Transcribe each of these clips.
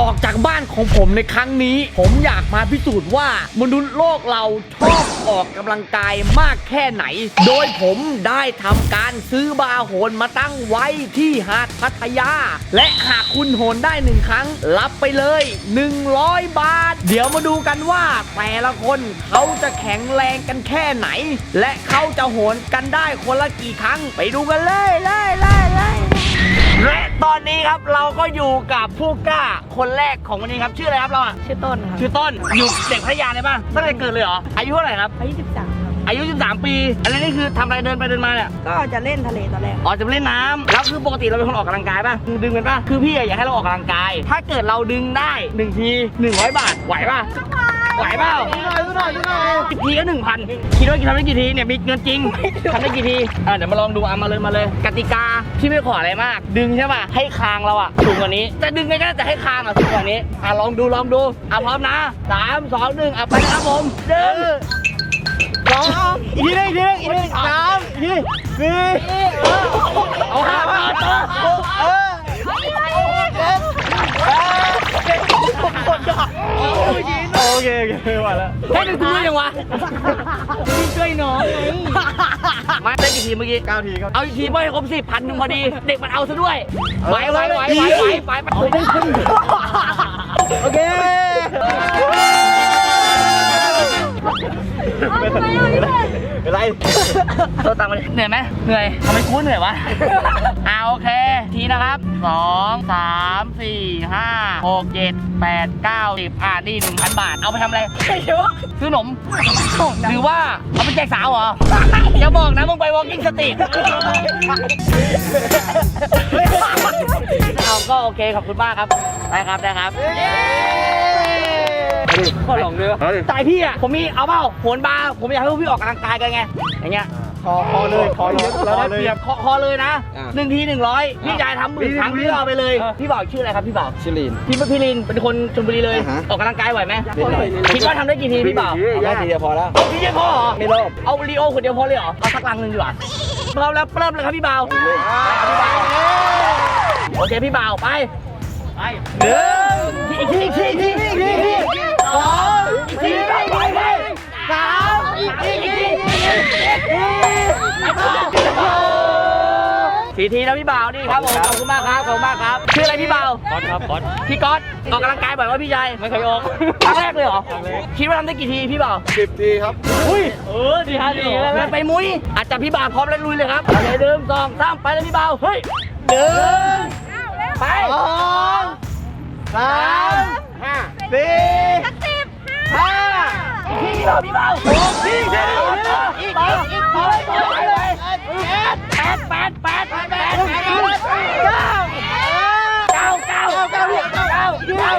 ออกจากบ้านของผมในครั้งนี้ ผมอยากมาพิสูจน์ว่ามนุษย์โลกเราชอบออกกำลังกายมากแค่ไหน โดยผมได้ทำการซื้อบาโหนมาตั้งไว้ที่หาดพัทยา และหากคุณโหนได้หนึ่งครั้ง รับไปเลย 100 บาท เดี๋ยวมาดูกันว่าแต่ละคนเขาจะแข็งแรงกันแค่ไหน และเขาจะโหนกันได้คนละกี่ครั้ง ไปดูกันเลยเลยเลยเลย และตอนนี้ครับเราก็อยู่กับผู้กล้าคนแรกของวันนี้ครับ ชื่ออะไรครับเราอะชื่อต้นครับชื่อต้นอยู่เด็กพัทยาเลยป่ะตั้งแต่เกิดเลยเหรออายุเท่าไหร่ครับอายุ13ครับอายุ 13 ปี อันนี้นี่คือทำอะไรเดินไปเดินมาเนี่ยก็จะเล่นทะเลตอนแรกอ๋อจะไปเล่นน้ำแล้วคือปกติเราเป็นคนออกกำลังกายป่ะดึงเป็นป่ะคือพี่อะอยากให้เราออกกำลังกาย ถ้าเกิดเราดึงได้หนึ่งที100 บาทไหวป่ะไหว เปล่าสิบทีก็หนึ่งพันคิดว่าทำได้กี่ทีเนี่ยมีเงินจริงทำได้กี่ทีอะเดี๋ยวมาลองดูเอามาเลยมาเลย กติกาที่ไม่ขออะไรมาก ดึงใช่ป่ะให้คางเราอะสูงกว่านี้จะดึงไงก็ได้แต่ให้คางอะสูงกว่านี้อะลองดูลองดูอะพร้อมนะสามสองหนึ่งอะไปนะครับผมดึงสองอีกทีหนึงอีกทีหนึงอีกทีหนึงสามอีกทีสี่เอาห้า แล้วแค่หนึ่งทียังวะช่วยน้องมาได้กี่ทีเมื่อกี้ เก้าทีครับ เอาอีกทีไม่ให้ครบสิบพันหนึ่งพอดี เด็กมันเอาซะด้วยไหวไหวไหวไหวไหวไหวโอเค เป็นไรตัวตังค์มันเหนื่อยไหมเหนื่อยทำไมกูเหนื่อยวะอ่าโอเค ทีนะครับสองสามสี่ห้าหกเจ็ดแปดเก้าสิบอ่านี่หนึ่งพันบาท เอาไปทำอะไรซื้อขนมหรือว่าเอาไปแจกสาวเหรออย่าบอกนะมึงไป walking street เอาก็โอเคขอบคุณมากครับ ได้ครับได้ครับ ก็ลองเนื้อใจพี่อะผมมีเอาเปล่าโหนบาร์ผมอยากให้พวกพี่ออกกำลังกายกันไงอย่างเงี้ยคอคอเลยคอเลยเราได้เปรียบคอคอเลยนะอ่าหนึ่งทีหนึ่งร้อยพี่ยายทำหมื่นครั้งพี่เอาไปเลยพี่บ่าวชื่ออะไรครับพี่บ่าวชิลินพี่พี่ลินเป็นคนชลบุรีเลยอ่าฮะออกกำลังกายไหวไหมนิดหน่อยคิดว่าทำได้กี่ทีพี่บ่าวได้ทีเดียวพอแล้วเอาทีเดียวพอเหรอไม่รอบเอาลีโอคนเดียวพอเลยเหรอเอาสักลังหนึ่งดีกว่าเริ่มแล้วเริ่มเลยครับพี่บ่าวโอเคพี่บ่าวไปไปหนึ่งอีกทีอีกทีอีกทีอีกที อีกทีสองอีกทีอีกทีอีกทีสามอีกทีอีกทีอีกทีสี่ทีแล้วพี่บ่าวนี่ครับผมขอบคุณมากครับขอบคุณมากครับชื่ออะไรพี่บ่าวก๊อตครับก๊อตพี่ก๊อตออกกำลังกายบ่อยว่าพี่ชายไม่เคยออกครั้งแรกเลยเหรอคิดว่าทำได้กี่ทีพี่บ่าวสิบทีครับอุ้ยเออดีฮะดีแล้วไปมุ้ยอาจจะพี่บ่าวพร้อมแล้วลุยเลยครับโอเคเดิมสองสามไปเลยพี่บ่าวเฮ้ยเดิน อีกทีเดียวพี่เบาหกทีเดียวอีกอีกอีกไปเลยไปเลยแปดแปดแปดแปดแปดแปดเก้าเก้าเก้าเก้าเก้าเก้าเก้า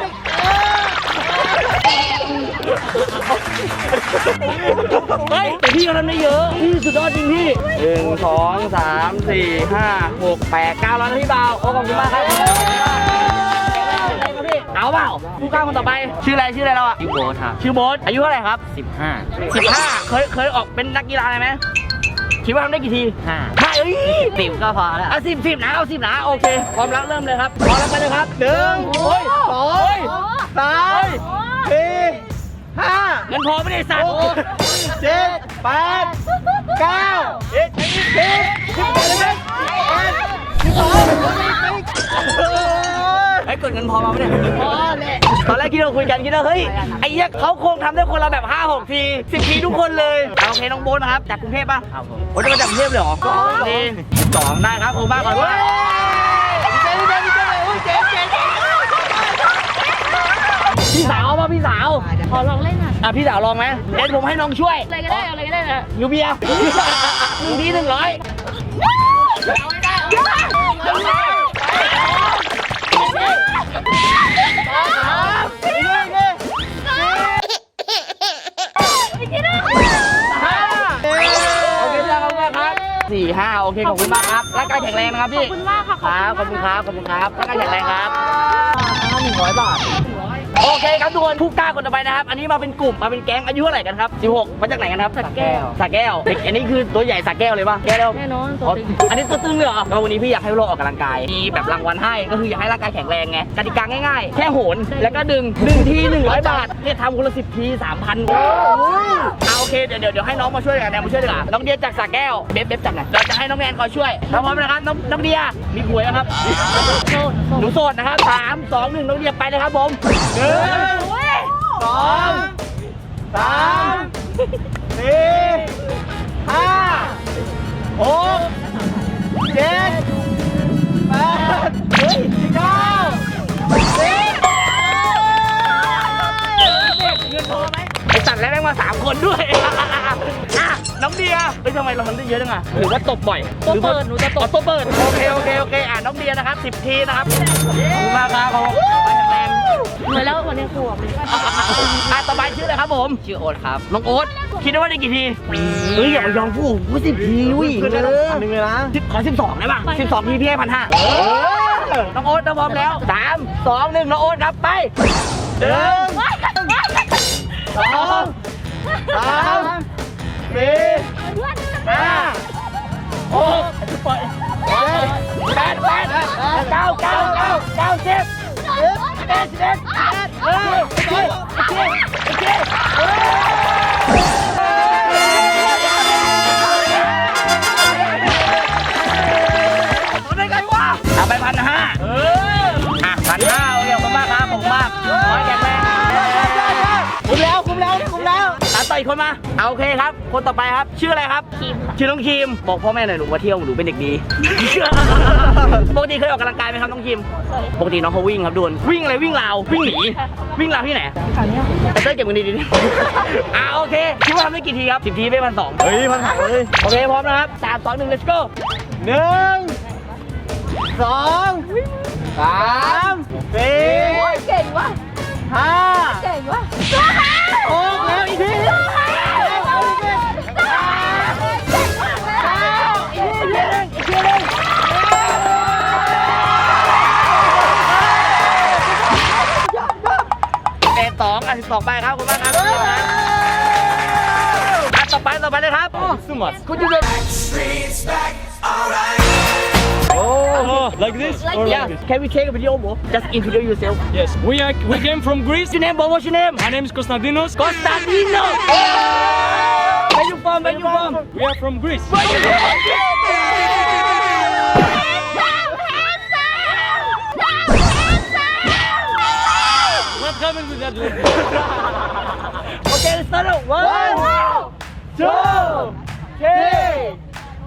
เฮ้ยแต่พี่เขาทำได้เยอะพี่สุดยอดจริงพี่หนึ่งสองสามสี่ห้าหกแปดเก้าแล้วนะพี่เบาโอ้ขอบคุณมากครับ เอาเปล่าผู้กล้าคนต่อไป ชื่ออะไรชื่ออะไรเราอะชื่อโบ๊ทครับชื่อโบ๊ทอายุเท่าไหร่ครับสิบห้า15เคยเคยออกเป็นนักกีฬาอะไรไหมคิดว่าทำได้กี่ทีห้าห้าเอ้ยสิบก็พอแล้วเอาสิบสิบนะเอาสิบนะโอเคความรักเริ่มเลยครับพร้อมแล้วไปเลยครับหนึ่งโอ้ยสองสามสี่ห้าเงินพอไม่ได้สั่งเจ็ดแปดเก้าสิบสิบสิบสิบเอ็ดสิบสองสิบสอง ไอ้ยกดเงินพอมาไม่ได้พอเลยตอนแรกที่เราคุยกันคิดว่าเฮ้ยไอ้เหี้ยเขาคงทำได้คนละแบบ5 6ที10ทีทุกคนเลยเอาโอเคน้องโบ๊ทนะครับจากกรุงเทพป่ะครับผมโอ้จะมาจากกรุงเทพเลยเหรอดีสองได้ครับผมมากก่อนเว้ยพี่สาวป่ะพี่สาวขอลองเล่นหน่อยอะพี่สาวลองไหมเดี๋ยวผมให้น้องช่วยอะไรก็ได้อะไรก็ได้นะยูเบียร์หนึ่งทีหนึ่งร้อยโอเคจ้าขอบคุณมากครับ สี่ห้าโอเคขอบคุณมากครับร่างกายแข็งแรงนะครับพี่ขอบคุณมากค่ะครับขอบคุณครับขอบคุณครับร่างกายแข็งแรงครับหนึ่งร้อยบาท โอ้เคครับทุกคนผู้กล้าคนต่อไปนะครับ อันนี้มาเป็นกลุ่มมาเป็นแก๊งอายุเท่าไหร่กันครับ 16 มาจากไหนกันครับสระแก้ว สระแก้วเด็กอันนี้คือตัวใหญ่สระแก้วเลยป่ะแก้วแน่นอนตัอ๋วอตึงอันนี้ตัวตึงเลยเหรอก็วันนี้พี่อยากให้เราออกกำลังกายมีแบบรางวัลให้ก็คืออยากให้ร่างกายแข็งแรงไงกติกาง่ายๆ แค่โหนแล้วก็ดึงดึงที100 บาทเนี่ยทำคนละสิบที3,000เอาโอ เคเดี๋ยวเดี๋ยวเดี๋ยวให้น้องมาช่วยกันแนนมาช่วยดีกว่าน้องเดียจากสระแก้วเบ๊บเบ๊บจับหน่อยเราจะให้น้องแนนคอยช่วยเราพร้อมนะครับน้องน้องเดียมีหวยนะครับโซ่โซ่หนูโสดนะครับสามสองหนึ่งน้องเดียไปเลยครับผมหนึ่งสองสามสี่ สัตว์แล้วแม่งมาสามคนด้วยอะน้องเดียเฮ้ยทำไมเรามันได้เยอะจังอะหรือว่าตบบ่อยตัวเปิดหนูจะตอ๋อบตัวเปิดโอเคโอเคโอเคอะน้องเดียนะครับ10ทีนะครับขอบคุณมากครับผมไปแข็งแรงเหมือนแล้ววันนี้ขวบเลยอะต่อไปชื่ออะไรครับผม ชื่อโอ๊ตครับ น้องโอ๊ต คิดว่าได้กี่ที เฮ้ยอย่ามายอมพูดว่าสิบทีอุ้ยขึ้นได้เอตั้งอพันหนึ่งเลยนะขอสิบสองได้ป่ะสิบสองทีพี่ให้พันห้าน้องโอ๊ตน้องพร้อมแล้วสามสองหนึ่งน้องโอ๊ตครับไปหนึ่งสอง สามสี่ห้าหกเจ็ดแปดแปดเก้าเก้าเก้าเก้าสิบสิบเอ็ดสิบเอ็ดเฮ้ยเจ็ดเฮ้ยเฮ้ย ออีกคนมาเอาโอเคครับ คนต่อไปครับ ชื่ออะไรครับครีมค่ะ ชื่อน้องครีมบอกพ่อแม่หน่อยหนูมาเที่ยวหนูเป็นเด็กดี ปกติเคยออกกำลังกายไหมครับน้องครีมปกติน้องเขาวิ่งครับดวนวิ่งอะไรวิ่งราววิ่งหนีวิ่งราวที่ไหนขาเนี้ยแต่เต้ยเก็บเงินดีๆอ่าโอเคคิดว่าทำได้กี่ทีครับสิบทีไม่พันสองเฮ้ยพันหักเลยโอเคพร้อมนะครับสามสองหนึ่ง let's go หนึ่งสองสามสี่เก่งว่ะ ห้าเก่งว่ะหกแล้วอีกทีเอาอีกทีเอสองอะสิบสองไปครับขอบคุณมากครับอะต่อไปต่อไปเลยครับสุมัสคุณยูเวน Oh, oh, like this or oh, yeah like this? can we take a video bro just introduce yourself Yes. We are. We came from Greece. your name bro what's your name My name is Konstantinos. Constantino where you from where you from We are from Greece. What happened with that lady? okay let's start out one two three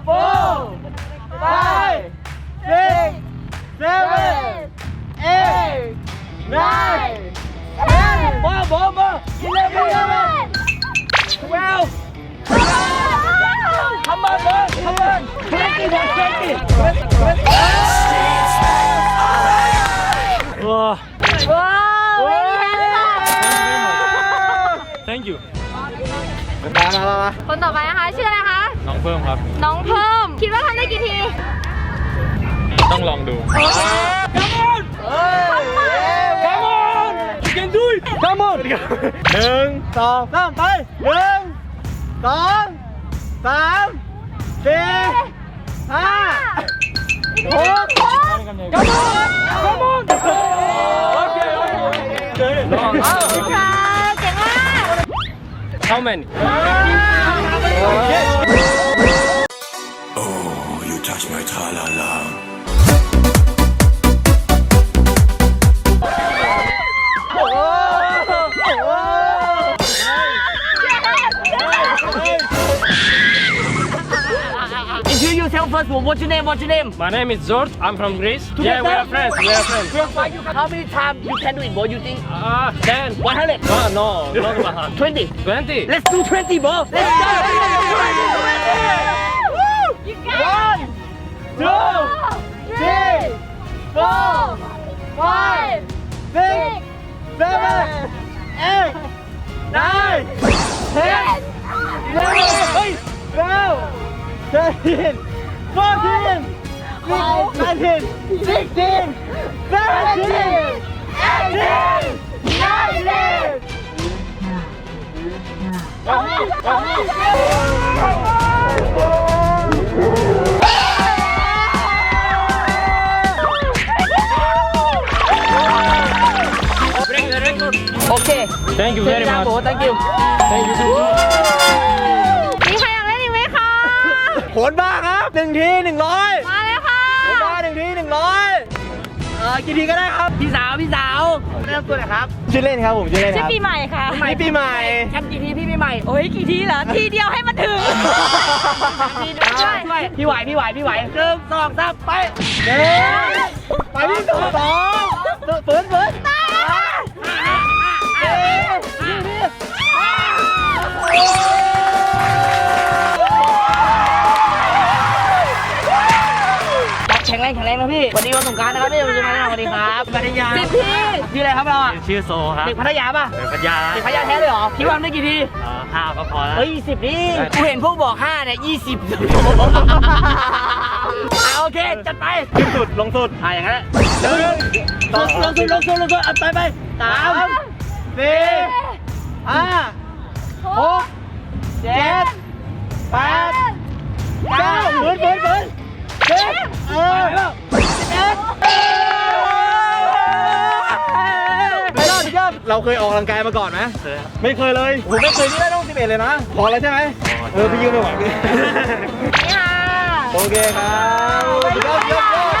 four five six seven eight nine ten more more more eleven twelve come on bro come on twenty more twenty Wow. ว้าวไม่แพ้เลยค่ะ Thank you. มามามาคนต่อไปนะคะชื่ออะไรคะ น้องเพิ่มครับ น้องเพิ่ม คิดว่าทำได้กี่ที ต้องลองดู Come on! Come on! You can do it! Come on! หนึ่งสองสามไปหนึ่งสองสามสี่ห้าหก Come on! Come on! Okay, okay. ค่ะเก่งมาก How many? Oh, you touch my tra-la-la. Introduce yourself first. What's your name? What's your name? My name is George. I'm from Greece. Together? Yeah, we are friends. We are friends. How many times you can do it, bro? You think? Ah, ten. 100? Ah, no, not one. 20? Twenty. Let's do 20, bro. Let's go. You got it. Two, three, four, five six, seven, eight, nine, ten, eleven, twelve, thirteen, 14, 15, 16, 17, 18, 19. โอเค Thank you very much. Thank you. Thank you. หนึ่งทีหนึ่งร้อยมาเลยค่ะโหนบ้าหนึ่งทีหนึ่งร้อยเออกี่ทีก็ได้ครับพี่สาวพี่สาวแนะนำตัวหน่อยครับชื่อเล่นครับผมชื่อเล่นชื่คอรับปีใหม่ค่ะพี่ปีใหม่ แชมป์กี่ทีพี่พี่ใหม่โอ้ยกี่ทีเหรอทีเดียวให้มันถึงทีเดียวช่ด้ววยยช่วยพี่ไหวพี่ไหวพี่ไหวหนึ่งสองสามไป หนึ่งไปที่สองสองฝืนฝืนเอ๊ งแรงแข็งแรงนะพี่วันนี้วันสงกรารนะครับพี่วันนี้มาสวัสดีครับพัทยาสิบทีชื่ออะไรครับเราอะชื่อโซครับเด็กพัทยาป่ะปัญญาเด็กพัทยาแท้เลยเหรอคิดว่าได้กี่ทีห้าก็พอแล้วเฮ้ยสิบนี่กูเห็นพวกบอกห้าเนี่ยยี่สิบอะโอเคจัดไปขึ้นสุดลงสุดอะอย่างนั้นแหละหนึ่งสลองงลงทุนลงทุนลงทุนอะไปไปสามสี่ห้าหกเจ็ดแปดเก้าฝืนฝืนฝืนสิบ เออเอ็ดไม่ยอดยอดเราเคยออกกำลังกายมาก่อนไหมไม่เคยเลยผมไม่เคยนี่ได้ต้องสิบเอ็ดเลยนะพอแล้วใช่ไหมเออพี่ยืมไม่ไหวโอเคครับยอดยอดยอด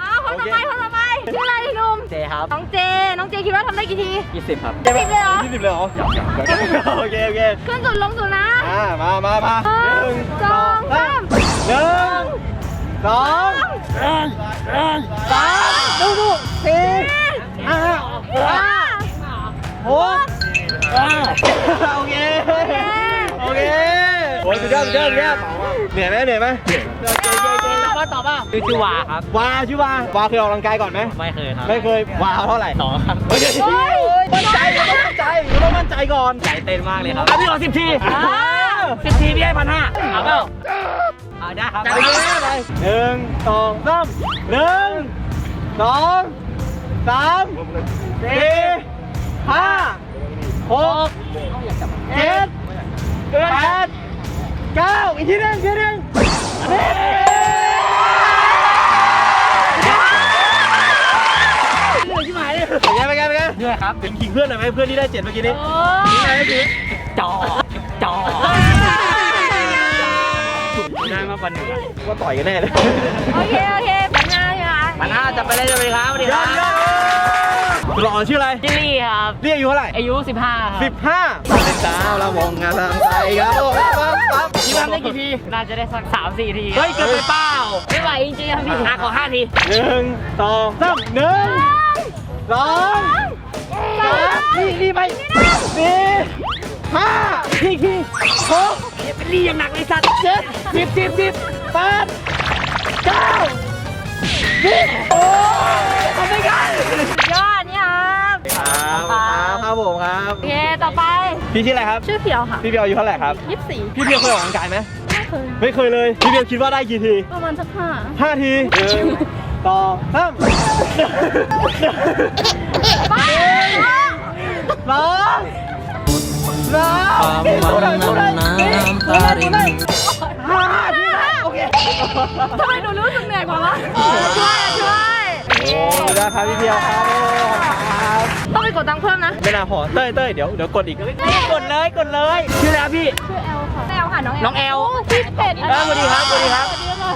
อ้าวคนต่อไปคนต่อไปชื่ออะไรหนุ่มเจครับน้องเจน้องเจคิดว่าทำได้กี่ทียี่สิบครับสิบเลยเหรอยี่สิบเลยเหรอโอเคโอเคขึ้นสุดลงสุดนะอ่ามามามาหนึ่งสองสาม หนึ่งสองสามดูดูสี่ห้าห้าหกโอเคโอเคโอ้ยสุดยอดสุดยอดสุดยอดเหนื่อยไหมเหนื่อยไหมตอบว่าตอบว่าคือชื่อวาครับวาชื่อวาวาเคยออกกำลังกายก่อนไหมไม่เคยครับไม่เคยวาเท่าไหร่สองครับเฮ้ยมั่นใจต้องมั่นใจต้องมั่นใจก่อนใจเต้นมากเลยครับอะพี่ขอสิบทีสิบทีพี่ให้พันห้าเอาเปล่า เอาได้ครับไปเลยไปหนึ่งสองสามหนึ่งสองสามสี่ห้าหกเจ็ดแปดเก้าอีกทีหนึงอีกทีหนึงนี่เหนื่อยชิบหายเลยเป็นไงเป็นไงเป็นไงเหนื่อยครับถึงขิงเพื่อนหน่อยไหมเพื่อนที่ได้เจ็ดเมื่อกี้นี้นี่ไงเมื่อกี้จอจอ ได้มากกว่าหนึ่งอะว่าต่อยกันแน่เลยโอเค โอเคพันห้าใช่ไหมพันห้าจะไปเลยจะไปครับสวัสดียคอรัดยอบดหล่อชื่ออะไรจิลลี่ครับ เรียกอายุเท่าไหร่อายุ 15ครับสิบห้าเป็นสาวเรามองงานทางใจครับโอ้ปั๊บปั๊บคิดว่าได้กี่ที น่าจะได้สักสามสี่ทีเฮ้ยเกินไปเปล่าไม่ไหวจริงๆครับพี่อะขอห้าทีหนึ่งสองสามหนึ่งสองสามนี่นี่ไปสี่ห้าทีทีหก เป็นลี่อย่างหนักเลยสัตว์เจ็ดสิบสิบสิบแปดเก้าสิบโอ้ยทำได้ไงยอดนี่ครับครับครับครับผมครับโอเคต่อไป พี่ชื่ออะไรครับ ชื่อเพียวค่ะ พี่เบียวอายุเท่าไหร่ครับยี่สิบสี่พี่เบียวเคยออกกำลังกายไหมไม่เคยไม่เคยเลย พี่เบียวคิดว่าได้กี่ที ประมาณสักห้าห้าทีหนึ่องสามบ้าสอง ทีโอเคทำไมหนูรู้สึกเหนื่อยกว่าวะช่วยช่วยโอ้ได้ครับพี่เบียวครับครับต้องไปกดตังค์เพิ่มนะไม่น่าพอเต้ยเต้ยเดี๋ยวเดี๋ยวกดอีกกดเลยกดเลยชื่ออะไรครับพี่ชื่อแอลค่ะแอลค่ะน้องแอลน้องแอลพี่เป็ดเออสวัสดีครับสวัสดีครับ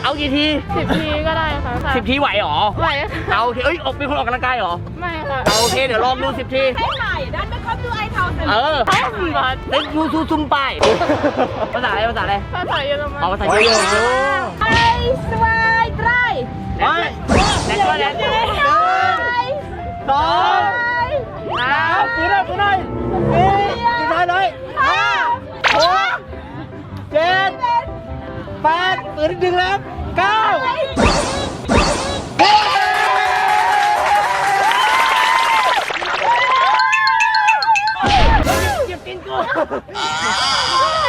เอากี่ทีสิบทีก็ได้ค่ะสิบทีไหวหรอไหวเอาโอเคเอ้ยออกเป็นคนออกกำลังกายหรอไม่ค่ะเอาโอเคเดี๋ยวลองดูสิบที ให้ใหม่ด้านไม่ครบดูไอ เทาเสร็จเออเขาบัดเล็กยูซูซุมไปภาษาอะไรภาษาอะไรภาษาเยอรมันเอาภาษาเยอรมันไอสวายไตรไปแดนก็แดนส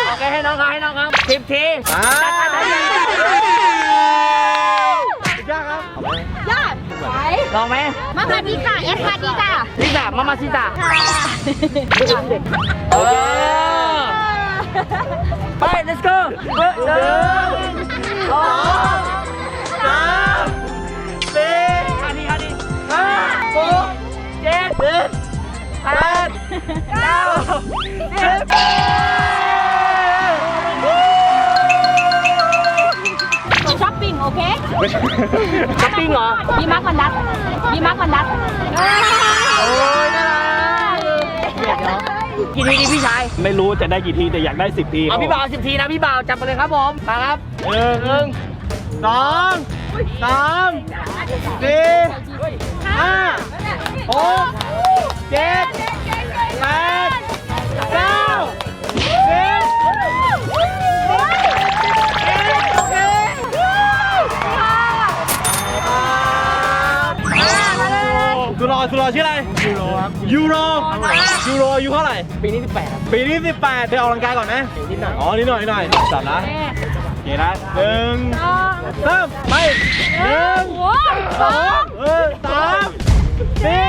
โอเคให้น้องเขาให้น้องเขาสิบทีอ่าจัดไปเลยยากครับยอดไหวลองไหมมาค่ะดีค่ะ F สวัสดีจ้ะลิซ่ามามาซิตาค่ะเออไป let's go เฮ้ยห ช้อปปิ้งเหรอมีมาร์คมันดัดมีมาร์คมันดัดโอ้ยน่ารักกี่ทีดีพี่ชาย ไม่รู้จะได้กี่ทีแต่อยากได้สิบทีเอาพี่บ่าวสิบทีนะพี่บ่าวจับไปเลยครับผมมาครับหนึ่งหนึ่งสองสามสี่ห้าหกเจ็ด ชื่ออะไร ยูโรครับ ยูโร ยูโรอายุเท่าไหร่ ปีนี้สิบแปดปีนี้ 18เธอออกกำลังกายก่อนไหมนิดหน่อยอ๋อ นิดหน่อยนิดหน่อยจับนะโอเคนะหนึ่งสามไปหนึ่งสอง เออสามสี่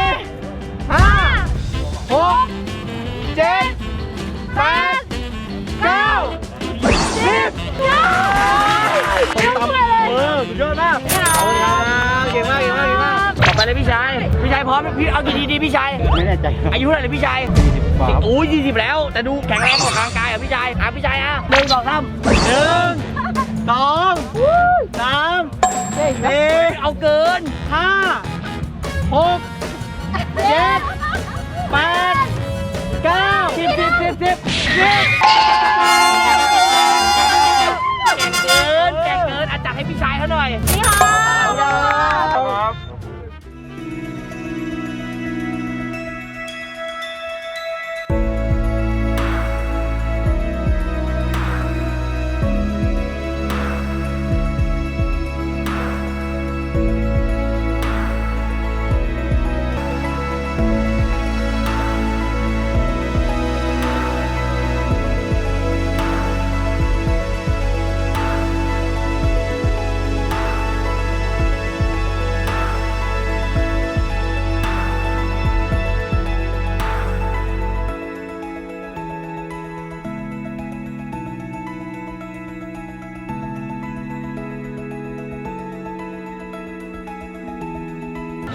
พี่ชายพร้อมไหมพี่เอากี่ทีดีพี่ชาย ไม่แน่ใจอายุเท่าไหร่เลยพี่ชายครับโอ้ยยี่สิบแล้ว แต่ดูแข็งแรงออกกำลังกายอะพี่ชายอะพี่ชายอะหนึ่งสองสามหนึ่งสองสามสี่เอาเกินห้าหกเจ็ดแปดเก้าสิบสิบสิบสิบสิบ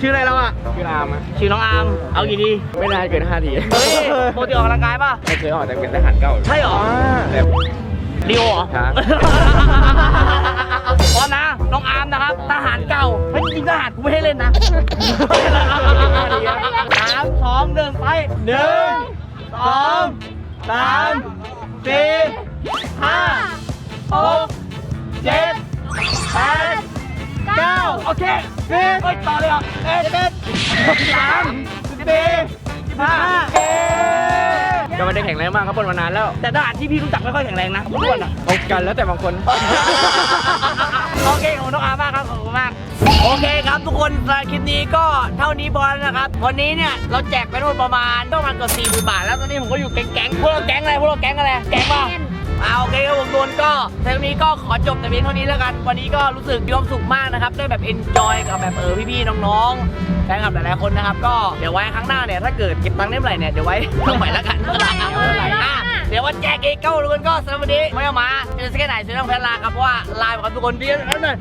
ชื่ออะไรเราอะ ชื่ออามไหมชื่อน้องอาร์มเอากี่ทีไม่นานเกินห้าทีเฮ้ยปกติออกกำลังกายป่ะ ไม่เคยออกแต่เป็นทหารเก่าใช่เหรอแต่ลีโอเหรอครับพร้อมนะน้องอาร์มนะครับทหารเก่าเฮ้ยจริงๆทหารกูไม่ให้เล่นนะสามสองหนึ่งไปหนึ่งสองสามสี่ห้าหกเจ็ดแปดเก้าโอเค สิบเฮ้ยต่อเลยเหรอเอ็ดสิบเอ็ดสามสิบสี่สิบห้าก็ไม่ได้แข็งแรงมากครับบนมานานแล้ว แต่ทหารที่พี่รู้จักไม่ค่อยแข็งแรงนะทุกคนอะพบกันแล้วแต่บางคน โอเคขอบคุณน้องอาร์มากครับขอบคุณมาก โอเคครับทุกคนสำหรับคลิปนี้ก็เท่านี้พอลนะครับ วันนี้เนี่ยเราแจกไปทั้งหมดประมาณต้องมาเกือบสี่หมื่นบาทแล้วตอนนี้ผมก็อยู่แก๊งๆพวกเราแก๊งอะไรพวกเราแก๊งอะไรแก๊งป่ะ อ่าโอเคครับผมโดนก็เทปนี้ก็ขอจบแต่เพียงเท่านี้แล้วกัน วันนี้ก็รู้สึกมีความสุขมากนะครับ ได้แบบเอนจอยกับแบบเออพี่ๆน้องๆแฟนคลับหลายๆคนนะครับ ก็เดี๋ยวไว้ครั้งหน้าเนี่ยถ้าเกิดเก็บตังค์ได้เมื่อไหร่เนี่ยเดี๋ยวไว้ทำใหม่แล้วกันอะเดี๋ยววันแจกเอกเก้าทุกคนก็สำหรับวันนี้ไม่เอามาจะสแค่ไหนซื้อต้องแพนลาครับเพราะว่าลาไปกับทุกคนเดียวแล้วหน่อย